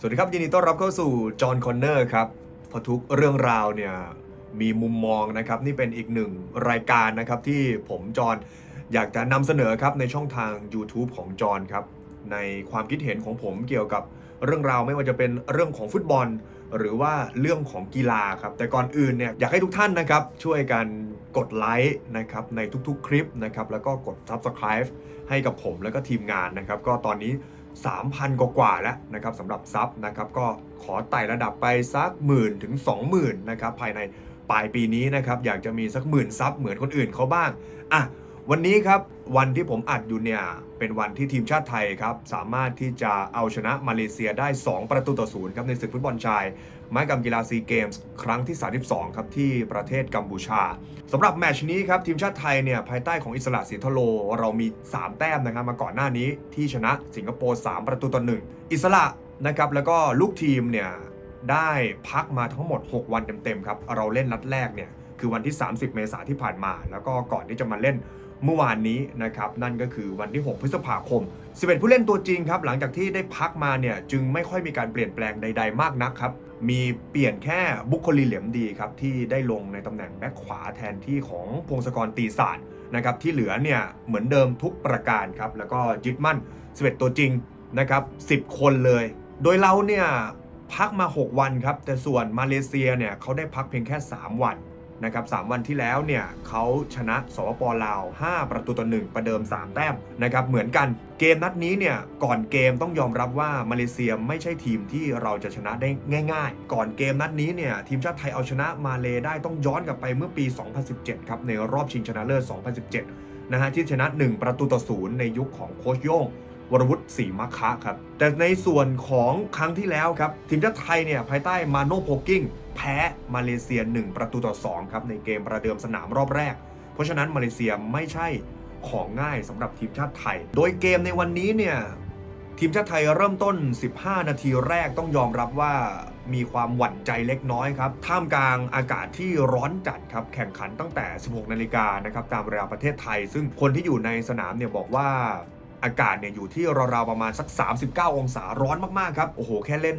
สวัสดีครับยินดีต้อนรับเข้าสู่จอห์นคอนเนอร์ครับเพราะทุกเรื่องราวเนี่ยมีมุมมองนะครับนี่เป็นอีกหนึ่งรายการนะครับที่ผมจอห์นอยากจะนำเสนอครับในช่องทาง YouTube ของจอห์นครับในความคิดเห็นของผมเกี่ยวกับเรื่องราวไม่ว่าจะเป็นเรื่องของฟุตบอล หรือว่าเรื่องของกีฬาครับแต่ก่อนอื่นเนี่ยอยากให้ทุกท่านนะครับช่วยกันกดไลค์นะครับในทุกๆคลิปนะครับแล้วก็กด Subscribe ให้กับผมแล้วก็ทีมงานนะครับก็ตอนนี้ 3,000 กว่ากว่าแล้วนะครับสำหรับซับนะครับก็ขอไต่ระดับไปสักหมื่นถึง 20,000นะครับภายในปลายปีนี้นะครับอยากจะมีสักหมื่นซับเหมือนคนอื่นเขาบ้างอะ วันนี้ครับวันที่ผมอัดอยู่เนี่ย เป็นวันที่ทีมชาติไทยครับ สามารถที่จะเอาชนะมาเลเซียได้ 2 ประตูต่อศูนย์ครับในศึกฟุตบอลชาย ไม้กำกีฬาซีเกมส์ครั้งที่ 32 ครับที่ประเทศกัมพูชาสำหรับแมชนี้ครับ ทีมชาติไทยเนี่ย ภายใต้ของอิสระสีทโล เรามี 3 แต้มนะครับ มาก่อนหน้านี้ที่ชนะสิงคโปร์ 3 ประตูต่อ1อิสระนะครับแล้วก็ลูกทีมเนี่ยได้พักมาทั้งหมด 6 วันเต็มๆครับเราเล่นนัดแรกเนี่ยคือวันที่ 30 เมษายนที่ผ่านมา แล้วก็ก่อนที่จะมาเล่น เมื่อวานนี้นะครับนั่นก็คือวันที่ 6 พฤษภาคม 11 ผู้เล่นตัวจริงครับ หลังจากที่ได้พักมาเนี่ยจึงไม่ค่อยมีการเปลี่ยนแปลงใด ๆ มากนักครับ มีเปลี่ยนแค่บุคคลีเหลี่ยมดีครับ ที่ได้ลงในตำแหน่งแบ็คขวาแทนที่ของพงศกรตีศาสตร์นะครับที่เหลือเนี่ยเหมือนเดิมทุกประการครับแล้วก็ยึดมั่น 11 ตัวจริงนะครับ10 คนเลย โดยเราเนี่ยพักมา 6 วันครับ แต่ส่วนมาเลเซียเนี่ยเขาได้พักเพียงแค่ 3 วัน นะครับ3วันที่แล้วเนี่ยเขาชนะสปปลาว 5 ประตูต่อ1ประเดิม 3 แต้มนะครับเหมือนกันเกมนัดนี้เนี่ยก่อนเกมต้องยอมรับว่ามาเลเซียไม่ใช่ทีมที่เราจะชนะได้ง่าย ๆ ก่อนเกมนัดนี้เนี่ยทีมชาติไทยเอาชนะมาเลได้ต้องย้อนกลับไปเมื่อปี 2017 ครับในรอบชิงชนะเลิศ 2017 นะฮะที่ชนะ 1 ประตูต่อศูนย์ในยุคของโคชโย่ง วรวุฒิศรีมัคคะครับ แต่ในส่วนของครั้งที่แล้วครับ ทีมชาติไทยเนี่ยภายใต้มาโนโพกิ้งแพ้มาเลเซีย 1 ประตูต่อ2ครับในเกมประเดิมสนามรอบแรก เพราะฉะนั้นมาเลเซียไม่ใช่ของง่ายสำหรับทีมชาติไทย โดยเกมในวันนี้เนี่ยทีมชาติไทยเริ่มต้น 15 นาทีแรกต้องยอมรับว่ามีความหวั่นใจเล็กน้อยครับ ท่ามกลางอากาศที่ร้อนจัดครับ แข่งขันตั้งแต่ 16 นาฬิกานะครับ ตามเวลาประเทศไทย ซึ่งคนที่อยู่ในสนามเนี่ยบอกว่า อากาศเนี่ยอยู่ที่ราวๆประมาณสัก 39 องศาร้อนมากๆครับโอ้โหแค่เล่น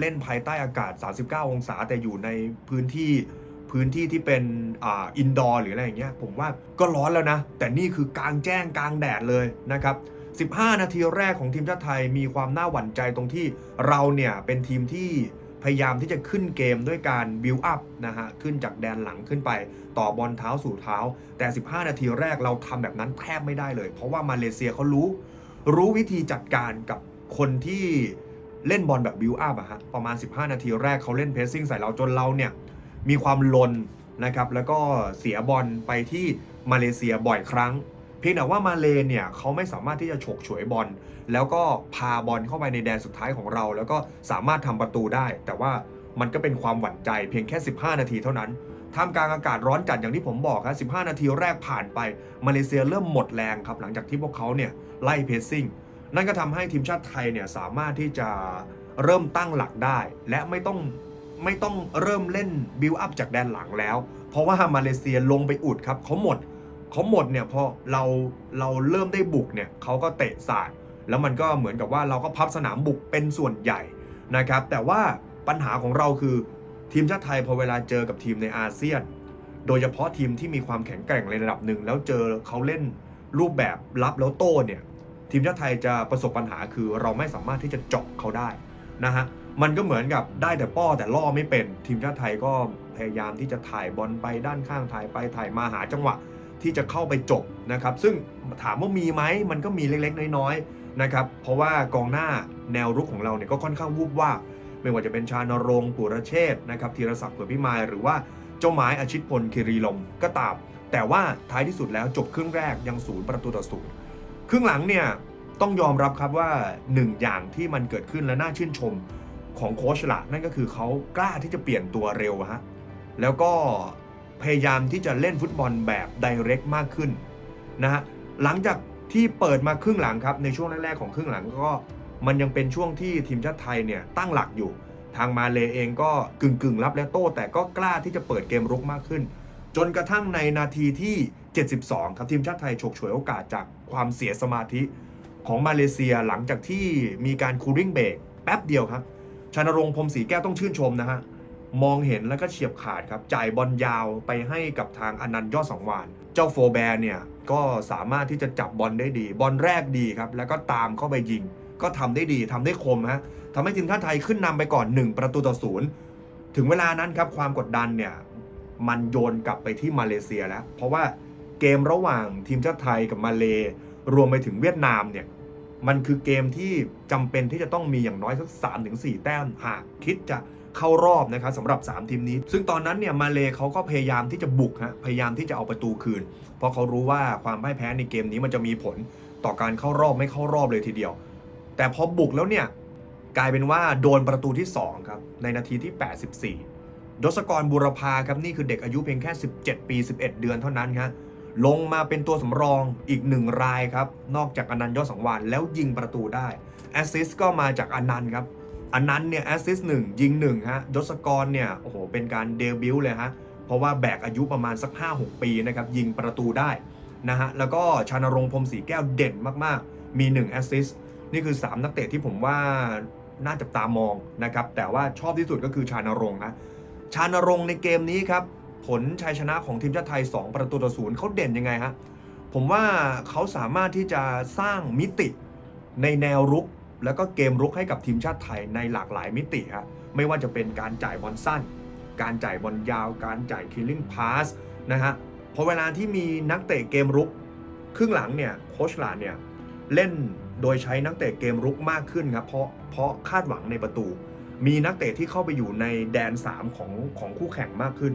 เล่นภายใต้อากาศ 39 องศาแต่อยู่ในพื้นที่พื้นที่ที่เป็นอ่าอินดอร์หรืออะไรอย่างเงี้ยผมว่าก็ร้อนแล้วนะ แต่นี่คือกลางแจ้งกลางแดดเลยนะครับ15 นาทีแรกของทีมชาติไทยมีความน่าหวั่นใจตรงที่เราเนี่ยเป็นทีมที่ พยายามที่จะขึ้นเกมด้วยการบิวอัพนะฮะขึ้นจากแดนหลังขึ้นไป ต่อบอลเท้าสู่เท้า แต่ 15 นาทีแรกเราทำแบบนั้นแทบไม่ได้เลย เพราะว่ามาเลเซียเขารู้ รู้วิธีจัดการกับคนที่เล่นบอลแบบบิวอัพอะฮะประมาณ 15 นาทีแรกเขาเล่นเพรสซิ่งใส่เราจนเราเนี่ยมีความลนนะครับแล้วก็เสียบอลไปที่มาเลเซียบ่อยครั้ง เพียงแต่ว่ามาเลเนี่ยเขาไม่สามารถที่จะฉกฉวยบอลแล้วก็พาบอลเข้าไปในแดนสุดท้ายของเรา แล้วก็สามารถทำประตูได้ แต่ว่ามันก็เป็นความหวั่นใจเพียงแค่ 15 นาทีเท่านั้นท่ามกลางอากาศร้อนจัดอย่างที่ผมบอกครับ15 นาทีแรกผ่านไปมาเลเซียเริ่มหมดแรงครับหลังจากที่พวกเขาเนี่ยไล่เพสซิ่งนั่นก็ทำให้ทีมชาติไทยเนี่ยสามารถที่จะเริ่มตั้งหลักได้ และไม่ต้องไม่ต้องเริ่มเล่นบิวอัพจากแดนหลังแล้ว เพราะว่ามาเลเซียลงไปอุดครับเขาหมด เขาหมดเนี่ยพอเราเราเริ่มได้บุกเนี่ยเขาก็เตะสาดแล้วมันก็เหมือนกับว่าเราก็พับสนามบุกเป็นส่วนใหญ่นะครับ แต่ว่าปัญหาของเราคือทีมชาติไทยพอเวลาเจอกับทีมในอาเซียน โดยเฉพาะทีมที่มีความแข็งแกร่งในระดับหนึ่ง แล้วเจอเขาเล่นรูปแบบรับแล้วโต้เนี่ยทีมชาติไทยจะประสบปัญหาคือเราไม่สามารถที่จะเจาะเขาได้นะฮะมันก็เหมือนกับได้แต่ป้อแต่ล่อไม่เป็น ทีมชาติไทยก็พยายามที่จะถ่ายบอลไปด้านข้างถ่ายไปถ่ายมาหาจังหวะ ที่จะเข้าไปจบนะครับ ซึ่งถามว่ามีไหมมันก็มีเล็กๆ น้อยๆนะครับ เพราะว่ากองหน้าแนวรุกของเราเนี่ยก็ค่อนข้างวูบว่า ไม่ว่าจะเป็นชานรงค์ปุระเชษฐ์นะครับธีรศักดิ์เผื่อพิมายหรือว่าเจ้าไม้อาชิตพลคิรีลมก็ตาม แต่ว่าท้ายที่สุดแล้วจบครึ่งแรกยังศูนย์ประตูต่อศูนย์ครึ่งหลังเนี่ยต้องยอมรับครับว่าหนึ่งอย่างที่มันเกิดขึ้นและน่าชื่นชมของโค้ชละนั่นก็คือเขากล้าที่จะเปลี่ยนตัวเร็วฮะแล้วก็ พยายามที่จะเล่นฟุตบอลแบบไดเรกมากขึ้นนะฮะหลังจากที่เปิดมาครึ่งหลังครับในช่วงแรกๆของครึ่งหลังก็มันยังเป็นช่วงที่ทีมชาติไทยเนี่ยตั้งหลักอยู่ ทางมาเลเองก็กึ่งกึ่งๆรับและโต้ แต่ก็กล้าที่จะเปิดเกมรุกมากขึ้น จนกระทั่งในนาทีที่ 72 ครับทีมชาติไทยฉกฉวยโอกาสจากความเสียสมาธิของมาเลเซียหลังจากที่มีการคูลิ่งเบรกแป๊บเดียวครับชานรงค์พรมศรีแก้วต้องชื่นชมนะฮะ มองเห็นแล้วก็เฉียบขาดครับ จ่ายบอลยาวไปให้กับทางอนันต์ยอดสังวาน เจ้าโฟแบร์เนี่ยก็สามารถที่จะจับบอลได้ดี บอลแรกดีครับ แล้วก็ตามเข้าไปยิง ก็ทำได้ดีทำได้คมฮะทำให้ทีมชาติไทยขึ้นนำไปก่อน 1 ประตูต่อศูนย์ถึงเวลานั้นครับความกดดันเนี่ยมันโยนกลับไปที่มาเลเซียแล้ว เพราะว่าเกมระหว่างทีมชาติไทยกับมาเลรวมไปถึงเวียดนามเนี่ยมันคือเกมที่จำเป็นที่จะต้องมีอย่างน้อยสัก3-4ถึง4แต้มหากคิดจะ เข้ารอบนะครับสำหรับ 3 ทีมนี้ ซึ่งตอนนั้นเนี่ยมาเลเขาก็พยายามที่จะบุกฮะพยายามที่จะเอาประตูคืน เพราะเขารู้ว่าความพ่ายแพ้ในเกมนี้มันจะมีผลต่อการเข้ารอบไม่เข้ารอบเลยทีเดียว แต่พอบุกแล้วเนี่ยกลายเป็นว่าโดนประตูที่ 2 ครับ ในนาทีที่ 84 ดศกรบุรพาครับนี่คือเด็กอายุเพียงแค่ 17 ปี 11 เดือนเท่านั้นครับลงมาเป็นตัวสำรองอีกหนึ่งรายครับ นอกจากอนันต์ยอดสังวานแล้วยิงประตูได้แอสซิสก็มาจากอนันต์ครับ อันนั้นเนี่ยแอสซิสหนึ่งยิงหนึ่งฮะดศกรเนี่ยโอ้โหเป็นการเดบิวต์เลยฮะเพราะว่าแบกอายุประมาณสัก 5-6 ปีนะครับยิงประตูได้นะฮะแล้วก็ชานรงค์พรมศรีแก้วเด่นมากๆ มี1แอสซิสนี่คือ 3 นักเตะที่ผมว่าน่าจับตามองนะครับแต่ว่าชอบที่สุดก็คือชานรงค์ฮะชานรงค์ในเกมนี้ครับผลชัยชนะของทีมชาติไทย 2 ประตูต่อศูนย์เขาเด่นยังไงฮะผมว่าเขาสามารถที่จะสร้างมิติในแนวรุก แล้วก็เกมรุกให้กับทีมชาติไทยในหลากหลายมิติฮะไม่ว่าจะเป็นการจ่ายบอลสั้น การจ่ายบอลยาว การจ่ายคิลลิ่งพาสนะฮะพอเวลาที่มีนักเตะเกมรุก ครึ่งหลังเนี่ยโคชลานเนี่ยเล่นโดยใช้นักเตะเกมรุกมากขึ้นครับเพราะเพราะคาดหวังในประตู มีนักเตะที่เข้าไปอยู่ในแดน 3 ของของคู่แข่งมากขึ้น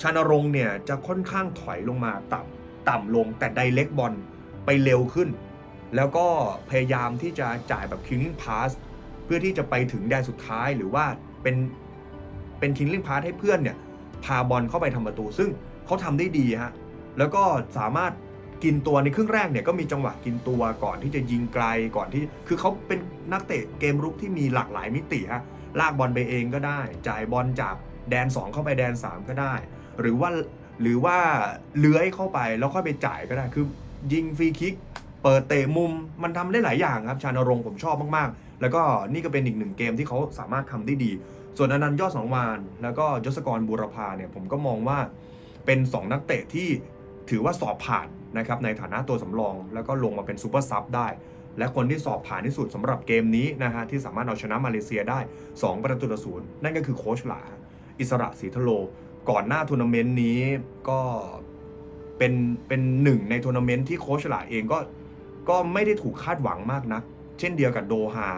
ชานรงค์เนี่ยจะค่อนข้างถอยลงมาต่ำต่ำลงแต่ไดเล็กบอลไปเร็วขึ้น แล้วก็พยายามที่จะจ่ายแบบคิงลิงพาสเพื่อที่จะไปถึงแดนสุดท้ายหรือว่าเป็นเป็นคิงลิงพาสให้เพื่อนเนี่ยพาบอลเข้าไปทำประตู ซึ่งเขาทำได้ดีฮะแล้วก็สามารถกินตัวในครึ่งแรกเนี่ยก็มีจังหวะกินตัวก่อนที่จะยิงไกลก่อนที่ คือเขาเป็นนักเตะเกมรุกที่มีหลากหลายมิติฮะลากบอลไปเองก็ได้ จ่ายบอลจากแดน 2 เข้าไปแดน 3 ก็ได้ หรือว่าหรือว่าเลื้อยเข้าไปแล้วค่อยไปจ่ายก็ได้คือยิงฟรีคิก เปิดเตะมุมมันทำได้หลายอย่างครับชานรงค์ผมชอบมากๆ แล้วก็นี่ก็เป็นอีกหนึ่งเกมที่เขาสามารถทำได้ดี ส่วนอนันต์ยอดสองวานแล้วก็ยศกรบูรพาเนี่ยผมก็มองว่าเป็น 2 นักเตะที่ถือว่าสอบผ่านนะครับในฐานะตัวสำรอง แล้วก็ลงมาเป็นซูเปอร์ซับได้ และคนที่สอบผ่านที่สุดสำหรับเกมนี้นะฮะที่สามารถเอาชนะมาเลเซียได้ 2 ประตูต่อศูนย์นั่นก็คือโคชหลา อิสระศรีทโล ก่อนหน้าทัวร์นาเมนต์นี้ก็เป็นเป็นหนึ่งในทัวร์นาเมนต์ที่โคชหลาเองก็ ก็ไม่ได้ถูกคาดหวังมากนัก เช่นเดียวกับโดฮา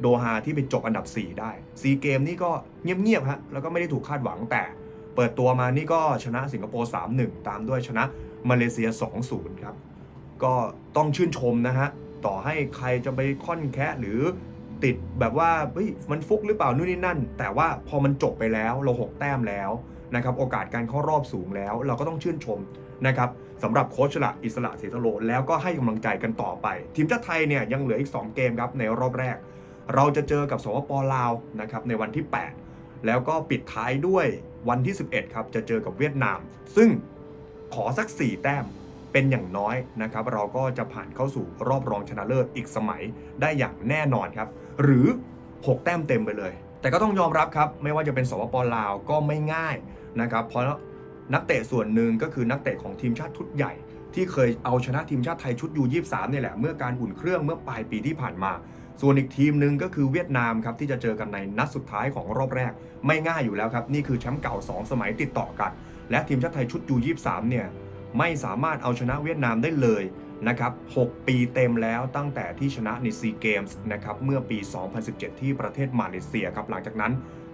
โดฮาที่ไปจบอันดับ 4 ได้ซีเกมนี่ก็เงียบๆฮะแล้วก็ไม่ได้ถูกคาดหวังแต่ เปิดตัวมานี่ก็ชนะสิงคโปร์3-1 ตามด้วยชนะมาเลเซีย 2-0 ครับ ก็ต้องชื่นชมนะฮะ ต่อให้ใครจะไปค่อนแคะหรือติดแบบว่าเฮ้ยมันฟุกหรือเปล่านู่นนี่นั่น แต่ว่าพอมันจบไปแล้วเรา6แต้มแล้วนะครับโอกาสการเข้ารอบสูงแล้ว เราก็ต้องชื่นชม นะครับสำหรับโคชละอิสระเสถโล แล้วก็ให้กำลังใจกันต่อไป ทีมชาติไทยเนี่ยยังเหลืออีก 2 เกมครับในรอบแรก เราจะเจอกับสปปลาวนะครับในวันที่ 8 แล้วก็ปิดท้ายด้วยวันที่ 11ครับจะเจอกับเวียดนาม ซึ่งขอสัก 4 แต้มเป็นอย่างน้อยนะครับ เราก็จะผ่านเข้าสู่รอบรองชนะเลิศอีกสมัยได้อย่างแน่นอนครับ หรือ 6 แต้มเต็มไปเลย แต่ก็ต้องยอมรับครับ ไม่ว่าจะเป็นสปปลาวก็ไม่ง่ายนะครับ เพราะ นักเตะส่วนหนึ่งก็คือนักเตะของทีมชาติชุดใหญ่ ที่เคยเอาชนะทีมชาติไทยชุดยู23เนี่ยแหละเมื่อการอุ่นเครื่องเมื่อปลายปีที่ผ่านมา ส่วนอีกทีมหนึ่งก็คือเวียดนามครับที่จะเจอกันในนัดสุดท้ายของรอบแรก ไม่ง่ายอยู่แล้วครับนี่คือแชมป์เก่า 2 สมัยติดต่อกัน และทีมชาติไทยชุดยู23เนี่ยไม่สามารถเอาชนะเวียดนามได้เลยนะครับ 6 ปีเต็มแล้วตั้งแต่ที่ชนะในซีเกมส์นะครับ เมื่อปี 2017 ที่ประเทศมาเลเซียครับ หลังจากนั้น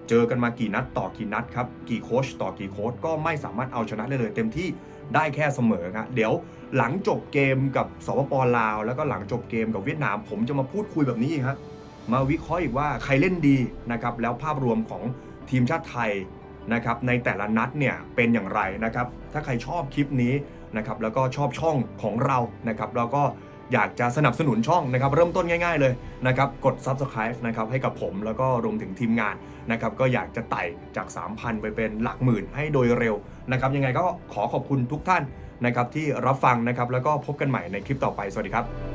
เจอกันมากี่นัดต่อกี่นัดครับ กี่โค้ชต่อกี่โค้ชก็ไม่สามารถเอาชนะได้เลย เต็มที่ได้แค่เสมอครับเดี๋ยวหลังจบเกมกับสปปลาว แล้วก็หลังจบเกมกับเวียดนาม ผมจะมาพูดคุยแบบนี้ครับมาวิเคราะห์อีกว่าใครเล่นดีนะครับแล้วภาพรวมของทีมชาติไทยนะครับในแต่ละนัดเนี่ยเป็นอย่างไรนะครับถ้าใครชอบคลิปนี้นะครับแล้วก็ชอบช่องของเรานะครับแล้วก็ อยากจะสนับสนุนช่องนะครับเริ่มต้นง่าย ๆเลยนะครับกด Subscribe นะครับให้กับผมแล้วก็รวมถึงทีมงานนะครับก็อยากจะไต่จาก 3,000 ไปเป็นหลักหมื่นให้โดยเร็วนะครับยังไงก็ขอขอบคุณทุกท่านนะครับที่รับฟังนะครับแล้วก็พบกันใหม่ในคลิปต่อไปสวัสดีครับ